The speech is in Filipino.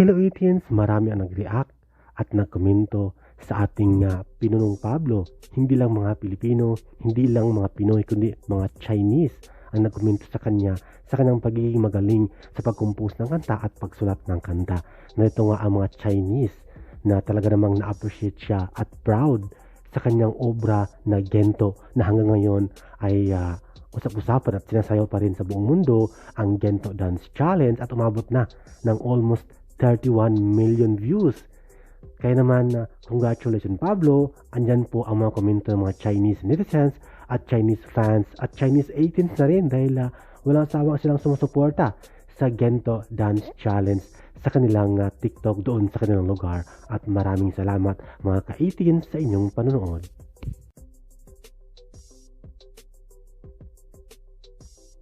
Hello 18s, marami ang nag-react at nagkomento sa ating uh, Pinunong Pablo. Hindi lang mga Pilipino, hindi lang mga Pinoy, kundi mga Chinese ang nagkomento sa kanya sa kanyang pagiging magaling sa pagkumpos ng kanta at pagsulat ng kanta. Na ito nga ang mga Chinese na talaga namang na-appreciate siya at proud sa kanyang obra na Gento na hanggang ngayon ay uh, usap-usapan at sinasayaw pa rin sa buong mundo ang Gento Dance Challenge at umabot na ng almost 31 million views. Kaya naman, uh, congratulations Pablo, andyan po ang mga komento ng mga Chinese netizens at Chinese fans at Chinese 18s na rin dahil uh, walang sawang silang sumusuporta sa Gento Dance Challenge sa kanilang uh, TikTok doon sa kanilang lugar at maraming salamat mga ka-18 sa inyong panonood.